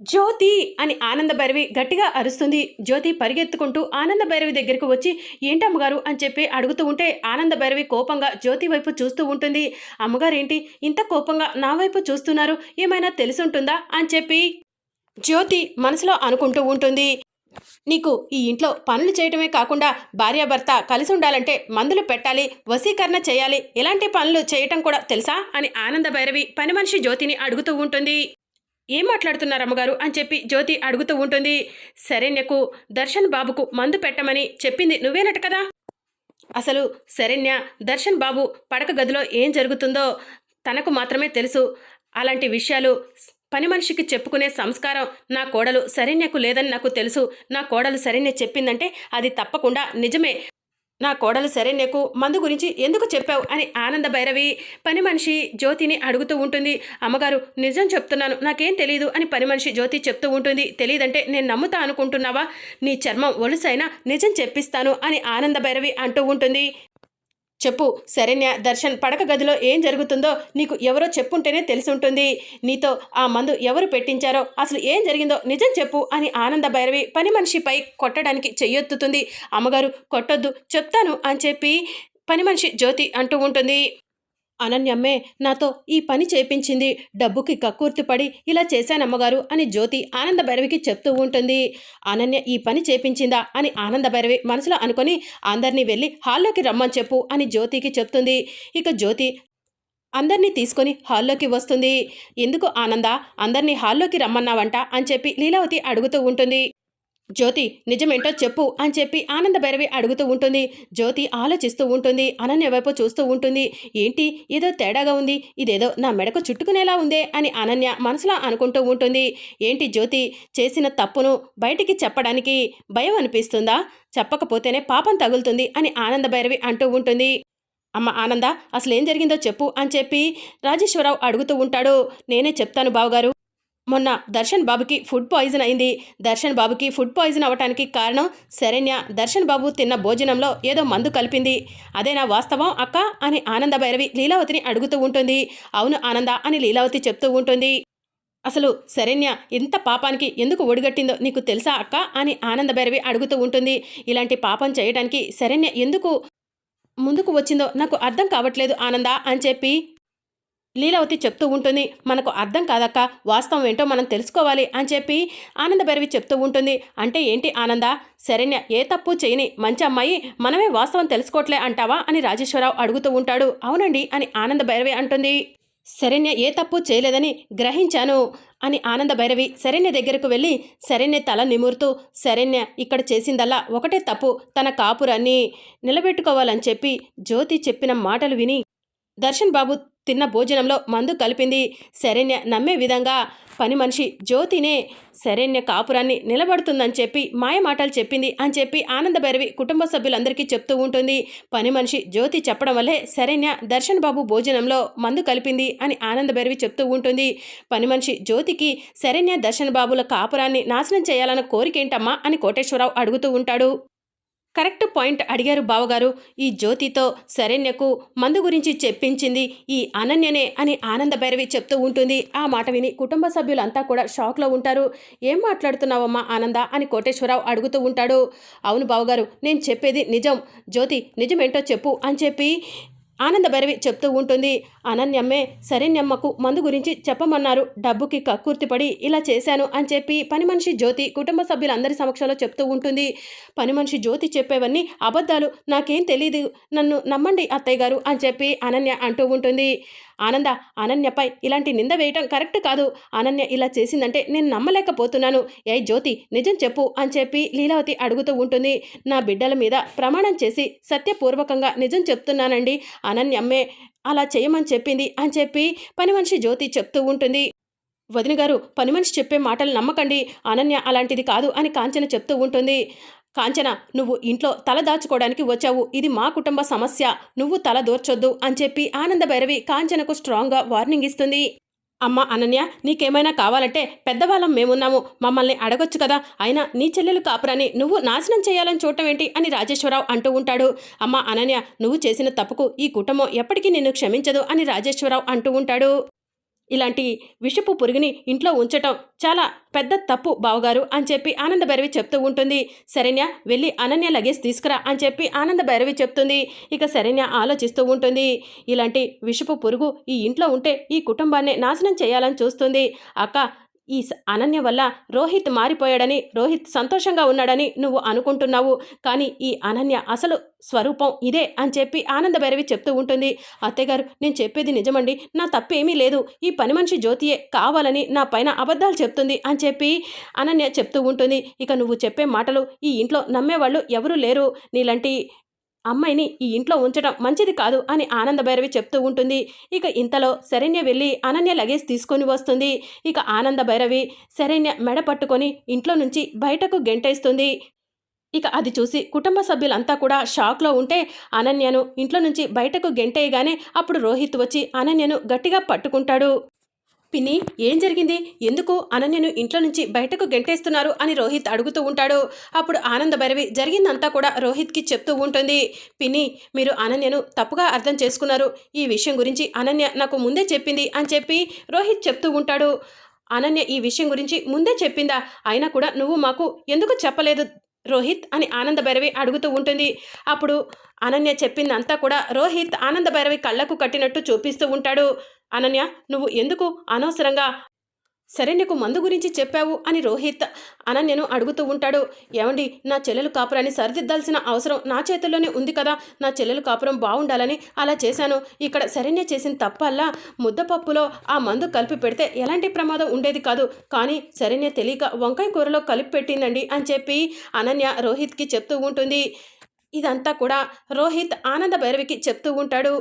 జ్యోతి అని ఆనంద భైరవి గట్టిగా అరుస్తుంది. జ్యోతి పరిగెత్తుకుంటూ ఆనంద భైరవి దగ్గరికి వచ్చి ఏంటి అమ్మగారు అని చెప్పి అడుగుతూ ఉంటే ఆనంద భైరవి కోపంగా జ్యోతి వైపు చూస్తూ ఉంటుంది. అమ్మగారు ఏంటి ఇంత కోపంగా నా వైపు చూస్తున్నారు? ఏమైనా తెలుసుంటుందా? అని చెప్పి జ్యోతి మనసులో అనుకుంటూ ఉంటుంది. నీకు ఈ ఇంట్లో పనులు చేయటమే కాకుండా భార్యాభర్త కలిసి ఉండాలంటే మందులు పెట్టాలి వశీకరణ చేయాలి ఇలాంటి పనులు చేయటం కూడా తెలుసా? అని ఆనంద భైరవి పని మనిషి జ్యోతిని అడుగుతూ ఉంటుంది. ఏం మాట్లాడుతున్నారు అమ్మగారు? అని చెప్పి జ్యోతి అడుగుతూ ఉంటుంది. శరణ్యకు దర్శన్ బాబుకు మందు పెట్టమని చెప్పింది నువ్వేనట కదా? అసలు శరణ్య దర్శన్ బాబు పడక గదిలో ఏం జరుగుతుందో తనకు మాత్రమే తెలుసు. అలాంటి విషయాలు పని మనిషికి చెప్పుకునే సంస్కారం నా కోడలు శరణ్యకు లేదని నాకు తెలుసు. నా కోడలు శరణ్య చెప్పిందంటే అది తప్పకుండా నిజమే. నా కోడలు సరే నీకు మందు గురించి ఎందుకు చెప్పావు అని ఆనంద భైరవి పని మనిషి జ్యోతిని అడుగుతూ ఉంటుంది. అమ్మగారు నిజం చెప్తున్నాను నాకేం తెలియదు అని పని మనిషి జ్యోతి చెప్తూ ఉంటుంది. తెలియదంటే నేను నమ్ముతా అనుకుంటున్నావా? నీ చర్మం ఒలుసైనా నిజం చెప్పిస్తాను అని ఆనంద భైరవి అంటూ ఉంటుంది. చెప్పు. శరణ్య దర్శన్ పడక గదిలో ఏం జరుగుతుందో నీకు ఎవరో చెప్పుంటేనే తెలిసి ఉంటుంది నీతో ఆ మందు ఎవరు పెట్టించారో అసలు ఏం జరిగిందో నిజం చెప్పు అని ఆనంద భైరవి పని మనిషిపై కొట్టడానికి చెయ్యొత్తుతుంది. అమ్మగారు కొట్టొద్దు చెప్తాను అని చెప్పి పని మనిషి జ్యోతి అంటూ ఉంటుంది. అనన్యమ్మే నాతో ఈ పని చేపించింది. డబ్బుకి కక్కుర్తిపడి ఇలా చేశానమ్మగారు అని జ్యోతి ఆనంద భైరవికి చెప్తూ ఉంటుంది. అనన్య ఈ పని చేపించిందా అని ఆనంద భైరవి మనసులో అనుకొని అందరినీ వెళ్ళి హాల్లోకి రమ్మని చెప్పు అని జ్యోతికి చెప్తుంది. ఇక జ్యోతి అందరినీ తీసుకొని హాల్లోకి వస్తుంది. ఎందుకు ఆనంద? అందరినీ హాల్లోకి రమ్మన్నావంట అని చెప్పి లీలావతి అడుగుతూ ఉంటుంది. జ్యోతి నిజమేంటో చెప్పు అని చెప్పి ఆనంద భైరవి అడుగుతూ ఉంటుంది. జ్యోతి ఆలోచిస్తూ ఉంటుంది అనన్య వైపు చూస్తూ ఉంటుంది. ఏంటి? ఏదో తేడాగా ఉంది. ఇదేదో నా మెడకు చుట్టుకునేలా ఉందే అని అనన్య మనసులో అనుకుంటూ ఉంటుంది. ఏంటి జ్యోతి? చేసిన తప్పును బయటికి చెప్పడానికి భయం అనిపిస్తుందా? చెప్పకపోతేనే పాపం తగులుతుంది అని ఆనంద భైరవి అంటూ ఉంటుంది. అమ్మ ఆనంద అసలు ఏం జరిగిందో చెప్పు అని చెప్పి రాజేశ్వరరావు అడుగుతూ ఉంటాడు. నేనే చెప్తాను బావగారు. మొన్న దర్శన్ బాబుకి ఫుడ్ పాయిజన్ అయింది. దర్శన్ బాబుకి ఫుడ్ పాయిజన్ అవ్వటానికి కారణం శరణ్య. దర్శన్ బాబు తిన్న భోజనంలో ఏదో మందు కలిపింది. అదేనా వాస్తవం అక్క? అని ఆనంద భైరవి లీలావతిని అడుగుతూ ఉంటుంది. అవును ఆనంద అని లీలావతి చెప్తూ ఉంటుంది. అసలు శరణ్య ఇంత పాపానికి ఎందుకు ఒడిగట్టిందో నీకు తెలుసా అక్క? అని ఆనంద భైరవి అడుగుతూ ఉంటుంది. ఇలాంటి పాపం చేయడానికి శరణ్య ఎందుకు ముందుకు వచ్చిందో నాకు అర్థం కావట్లేదు ఆనంద అని చెప్పి లీలావతి చెప్తూ ఉంటుంది మనకు అర్థం కాదక్క వాస్తవం ఏంటో మనం తెలుసుకోవాలి అని చెప్పి ఆనంద భైరవి చెప్తూ ఉంటుంది. అంటే ఏంటి ఆనంద? శరణ్య ఏ తప్పు చేయని మంచి అమ్మాయి మనమే వాస్తవం తెలుసుకోవట్లే అంటావా? అని రాజేశ్వరరావు అడుగుతూ ఉంటాడు. అవునండి అని ఆనంద భైరవి అంటుంది. శరణ్య ఏ తప్పు చేయలేదని గ్రహించాను అని ఆనంద భైరవి శరణ్య దగ్గరకు వెళ్ళి శరణ్య తల నిమురుతూ శరణ్య ఇక్కడ చేసిందల్లా ఒకటే తప్పు తన కాపురాన్ని నిలబెట్టుకోవాలని చెప్పి జ్యోతి చెప్పిన మాటలు విని దర్శన్ బాబు తిన్న భోజనంలో మందు కలిపింది. శరణ్య నమ్మే విధంగా పని మనిషి జ్యోతినే శరణ్య కాపురాన్ని నిలబడుతుందని చెప్పి మాయ మాటలు చెప్పింది అని చెప్పి ఆనందభైరవి కుటుంబ సభ్యులందరికీ చెప్తూ ఉంటుంది. పని మనిషి జ్యోతి చెప్పడం వల్లే శరణ్య దర్శన్ బాబు భోజనంలో మందు కలిపింది అని ఆనందభైరవి చెప్తూ ఉంటుంది. పని మనిషి జ్యోతికి శరణ్య దర్శన్ బాబుల కాపురాన్ని నాశనం చేయాలన్న కోరికేంటమ్మా అని కోటేశ్వరరావు అడుగుతూ ఉంటాడు. కరెక్ట్ పాయింట్ అడిగారు బావగారు. ఈ జ్యోతితో శరణ్యకు మందు గురించి చెప్పించింది ఈ అనన్యనే అని ఆనంద భైరవి చెప్తూ ఉంటుంది. ఆ మాట విని కుటుంబ సభ్యులంతా కూడా షాక్లో ఉంటారు. ఏం మాట్లాడుతున్నావమ్మా ఆనంద? అని కోటేశ్వరరావు అడుగుతూ ఉంటాడు. అవును బావగారు నేను చెప్పేది నిజం. జ్యోతి నిజమేంటో చెప్పు అని చెప్పి ఆనందభైరవి చెప్తూ ఉంటుంది అనన్యమ్మే శరణ్యమ్మకు మందు గురించి చెప్పమన్నారు. డబ్బుకి కక్కుర్తిపడి ఇలా చేశాను అని చెప్పి పని మనిషి జ్యోతి కుటుంబ సభ్యులందరి సమక్షంలో చెప్తూ ఉంటుంది. పని మనిషి జ్యోతి చెప్పేవన్నీ అబద్ధాలు. నాకేం తెలియదు నన్ను నమ్మండి అత్తయ్య గారు అని చెప్పి అనన్య అంటూ ఉంటుంది. ఆనంద అనన్యపై ఇలాంటి నింద వేయటం కరెక్ట్ కాదు. అనన్య ఇలా చేసిందంటే నేను నమ్మలేకపోతున్నాను. ఏ జ్యోతి నిజం చెప్పు అని చెప్పి లీలావతి అడుగుతూ ఉంటుంది. నా బిడ్డల మీద ప్రమాణం చేసి సత్యపూర్వకంగా నిజం చెప్తున్నానండి. అనన్యమ్మే అలా చేయమని చెప్పింది అని చెప్పి పని మనిషి జ్యోతి చెప్తూ ఉంటుంది. వదిన గారు పని మనిషి చెప్పే మాటలు నమ్మకండి. అనన్య అలాంటిది కాదు అని కాంచన చెప్తూ ఉంటుంది. కాంచన నువ్వు ఇంట్లో తల దాచుకోవడానికి వచ్చావు. ఇది మా కుటుంబ సమస్య. నువ్వు తల దూర్చొద్దు అని చెప్పి ఆనంద భైరవి కాంచనకు స్ట్రాంగ్గా వార్నింగ్ ఇస్తుంది. అమ్మ అనన్య నీకేమైనా కావాలంటే పెద్దవాళ్ళం మేమున్నాము. మమ్మల్ని అడగొచ్చు కదా. అయినా నీ చెల్లెలు కాపురాని నువ్వు నాశనం చేయాలని చూడటం ఏంటి అని రాజేశ్వరరావు అంటూ ఉంటాడు. అమ్మ అనన్య నువ్వు చేసిన తప్పుకు ఈ కుటుంబం ఎప్పటికీ నిన్ను క్షమించదు అని రాజేశ్వరరావు అంటూ ఉంటాడు. ఇలాంటి విషపు పురుగుని ఇంట్లో ఉంచటం చాలా పెద్ద తప్పు బావగారు అని చెప్పి ఆనంద భైరవి చెప్తూ ఉంటుంది. శరణ్య వెళ్ళి అనన్య లగేజ్ తీసుకురా అని చెప్పి ఆనంద భైరవి చెప్తుంది. ఇక శరణ్య ఆలోచిస్తూ ఉంటుంది. ఇలాంటి విషపు పురుగు ఈ ఇంట్లో ఉంటే ఈ కుటుంబాన్ని నాశనం చేయాలని చూస్తుంది. అక్క ఈ స- అనన్య వల్ల రోహిత్ మారిపోయాడని రోహిత్ సంతోషంగా ఉన్నాడని నువ్వు అనుకుంటున్నావు. కానీ ఈ అనన్య అసలు స్వరూపం ఇదే అని చెప్పి ఆనంద భైరవి చెప్తూ ఉంటుంది. అత్తయ్యగారు నేను చెప్పేది నిజమండి. నా తప్పేమీ లేదు. ఈ పని మనిషి జ్యోతియే కావాలని నా పైన అబద్ధాలు చెప్తుంది అని చెప్పి అనన్య చెప్తూ ఉంటుంది. ఇక నువ్వు చెప్పే మాటలు ఈ ఇంట్లో నమ్మేవాళ్ళు ఎవరూ లేరు. నీలాంటి అమ్మాయిని ఈ ఇంట్లో ఉంచడం మంచిది కాదు అని ఆనంద భైరవి చెప్తూ ఉంటుంది. ఇక ఇంతలో శరణ్య వెళ్ళి అనన్య లగేజ్ తీసుకొని వస్తుంది. ఇక ఆనంద భైరవి శరణ్య మెడ పట్టుకొని ఇంట్లో నుంచి బయటకు గెంటేస్తుంది. ఇక అది చూసి కుటుంబ సభ్యులంతా కూడా షాక్లో ఉంటే అనన్యను ఇంట్లో నుంచి బయటకు గెంటేయగానే అప్పుడు రోహిత్ వచ్చి అనన్యను గట్టిగా పట్టుకుంటాడు. పిన్ని ఏం జరిగింది? ఎందుకు అనన్యను ఇంట్లో నుంచి బయటకు గెంటేస్తున్నారు అని రోహిత్ అడుగుతూ ఉంటాడు. అప్పుడు ఆనంద భైరవి జరిగిందంతా కూడా రోహిత్కి చెప్తూ ఉంటుంది. పిన్ని మీరు అనన్యను తప్పుగా అర్థం చేసుకున్నారు. ఈ విషయం గురించి అనన్య నాకు ముందే చెప్పింది అని చెప్పి రోహిత్ చెప్తూ ఉంటాడు. అనన్య ఈ విషయం గురించి ముందే చెప్పిందా? అయినా కూడా నువ్వు మాకు ఎందుకు చెప్పలేదు? రోహిత్ అని ఆనంద భైరవి అడుగుతూ ఉంటుంది. అప్పుడు అనన్య చెప్పిందంతా కూడా రోహిత్ ఆనంద భైరవి కళ్ళకు కట్టినట్టు చూపిస్తూ ఉంటాడు. అనన్య నువ్వు ఎందుకు అనవసరంగా సరే నీకు మందు గురించి చెప్పావు అని రోహిత్ అనన్యను అడుగుతూ ఉంటాడు. ఏమండి నా చెల్లెలు కాపురాన్ని సరిదిద్దాల్సిన అవసరం నా చేతుల్లోనే ఉంది కదా. నా చెల్లెలు కాపురం బాగుండాలని అలా చేశాను. ఇక్కడ శరణ్య చేసిన తప్పల్లా ముద్దపప్పులో ఆ మందు కలిపి పెడితే ఎలాంటి ప్రమాదం ఉండేది కాదు. కానీ శరణ్య తెలియక వంకాయ కూరలో కలిపి పెట్టిందండి అని చెప్పి అనన్య రోహిత్కి చెప్తూ ఉంటుంది. ఇదంతా కూడా రోహిత్ ఆనంద భైరవికి చెప్తూ ఉంటాడు.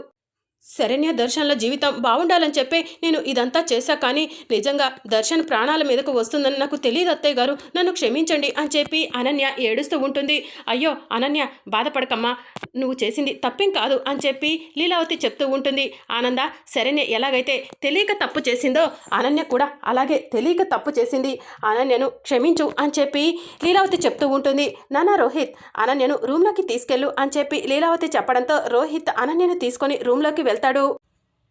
శరణ్య దర్శన్ల జీవితం బాగుండాలని చెప్పి నేను ఇదంతా చేశా కానీ నిజంగా దర్శన్ ప్రాణాల మీదకు వస్తుందని నాకు తెలియదు అత్తయ్య గారు. నన్ను క్షమించండి అని చెప్పి అనన్య ఏడుస్తూ ఉంటుంది. అయ్యో అనన్య బాధపడకమ్మా నువ్వు చేసింది తప్పేం కాదు అని చెప్పి లీలావతి చెప్తూ ఉంటుంది. ఆనంద శరణ్య ఎలాగైతే తెలియక తప్పు చేసిందో అనన్య కూడా అలాగే తెలియక తప్పు చేసింది. అనన్యను క్షమించు అని చెప్పి లీలావతి చెప్తూ ఉంటుంది. నానా రోహిత్ అనన్యను రూమ్లోకి తీసుకెళ్ళు అని చెప్పి లీలావతి చెప్పడంతో రోహిత్ అనన్యను తీసుకొని రూమ్లోకి వెళ్తాడు.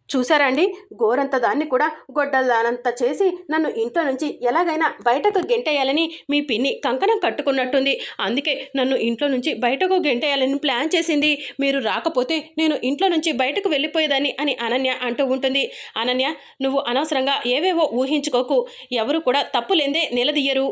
చూసారండి గోరంత దాన్ని కూడా గొడ్డలదానంత చేసి నన్ను ఇంట్లో నుంచి ఎలాగైనా బయటకు గెంటేయాలని మీ పిన్ని కంకణం కట్టుకున్నట్టుంది. అందుకే నన్ను ఇంట్లో నుంచి బయటకు గెంటేయాలని ప్లాన్ చేసింది. మీరు రాకపోతే నేను ఇంట్లో నుంచి బయటకు వెళ్ళిపోయేదాన్ని అని అనన్య అంటూ ఉంటుంది. అనన్య నువ్వు అనవసరంగా ఏవేవో ఊహించుకోకు. ఎవరు కూడా తప్పులేందే నిలదీయరు.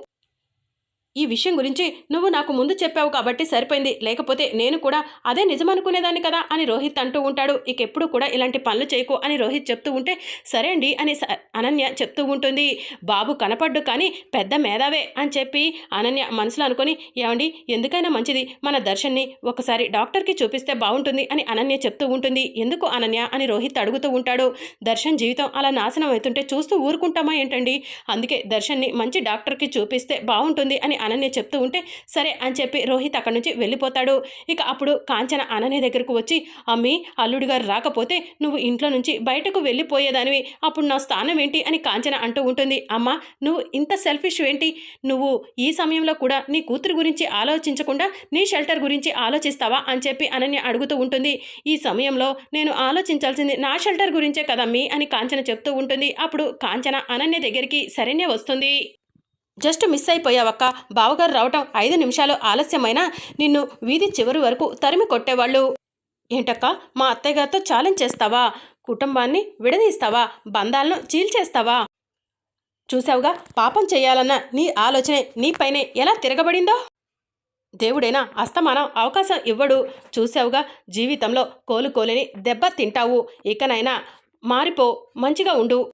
ఈ విషయం గురించి నువ్వు నాకు ముందు చెప్పావు కాబట్టి సరిపోయింది. లేకపోతే నేను కూడా అదే నిజమనుకునేదాన్ని కదా అని రోహిత్ అంటూ ఉంటాడు. ఇక ఎప్పుడు కూడా ఇలాంటి పనులు చేయకు అని రోహిత్ చెప్తూ ఉంటే సరే అండి అని స- అనన్య చెప్తూ ఉంటుంది. బాబు కనపడ్డు కానీ పెద్ద మేధావే అని చెప్పి అనన్య మనసులో అనుకొని ఏమండి ఎందుకైనా మంచిది. మన దర్శన్ని ఒకసారి డాక్టర్కి చూపిస్తే బాగుంటుంది అని అనన్య చెప్తూ ఉంటుంది. ఎందుకు అనన్య అని రోహిత్ అడుగుతూ ఉంటాడు. దర్శన్ జీవితం అలా నాశనం అవుతుంటే చూస్తూ ఊరుకుంటామా ఏంటండి? అందుకే దర్శన్ని మంచి డాక్టర్కి చూపిస్తే బాగుంటుంది అని అనన్య చెప్తూ ఉంటే సరే అని చెప్పి రోహిత్ అక్కడి నుంచి వెళ్ళిపోతాడు. ఇక అప్పుడు కాంచన అనన్య దగ్గరకు వచ్చి అమ్మి అల్లుడు గారు రాకపోతే నువ్వు ఇంట్లో నుంచి బయటకు వెళ్ళిపోయేదానివి. అప్పుడు నా స్థానం ఏంటి అని కాంచన అంటూ ఉంటుంది. అమ్మ నువ్వు ఇంత సెల్ఫిష్ ఏంటి? నువ్వు ఈ సమయంలో కూడా నీ కూతురు గురించి ఆలోచించకుండా నీ షెల్టర్ గురించి ఆలోచిస్తావా అని చెప్పి అనన్య అడుగుతూ ఉంటుంది. ఈ సమయంలో నేను ఆలోచించాల్సింది నా షెల్టర్ గురించే కదమ్మీ అని కాంచన చెప్తూ ఉంటుంది. అప్పుడు కాంచన అనన్య దగ్గరికి శరణ్య వస్తుంది. జస్ట్ మిస్ అయిపోయావక్క బావగారు రావటం ఐదు నిమిషాలు ఆలస్యమైనా నిన్ను వీధి చివరి వరకు తరిమి కొట్టేవాళ్ళు. ఏంటక్క? మా అత్తయ్య గారితో ఛాలెంజ్ చేస్తావా? కుటుంబాన్ని విడదీస్తావా? బంధాలను చీల్చేస్తావా? చూసావుగా పాపం చేయాలన్న నీ ఆలోచనే నీపైనే ఎలా తిరగబడిందో? దేవుడైనా? అస్తమానం అవకాశం ఇవ్వడు. చూసావుగా జీవితంలో కోలుకోలేని దెబ్బ తింటావు. ఇకనైనా మారిపో. మంచిగా ఉండు.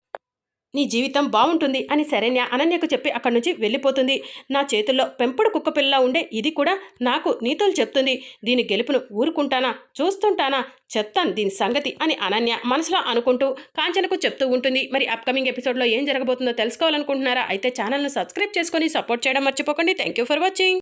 నీ జీవితం బాగుంటుంది అని శరణ్య అనన్యకు చెప్పి అక్కడి నుంచి వెళ్ళిపోతుంది. నా చేతుల్లో పెంపుడు కుక్క పిల్ల ఉండే ఇది కూడా నాకు నీతులు చెప్తుంది. దీని గెలుపును ఊరుకుంటానా? చూస్తుంటానా? చెప్తాను దీని సంగతి అని అనన్య మనసులో అనుకుంటూ కాంచనకు చెప్తూ ఉంటుంది. మరి అప్కమింగ్ ఎపిసోడ్లో ఏం జరగబోతుందో తెలుసుకోవాలనుకుంటున్నారా? అయితే ఛానల్ను సబ్స్క్రైబ్ చేసుకొని సపోర్ట్ చేయడం మర్చిపోకండి. Thank you for watching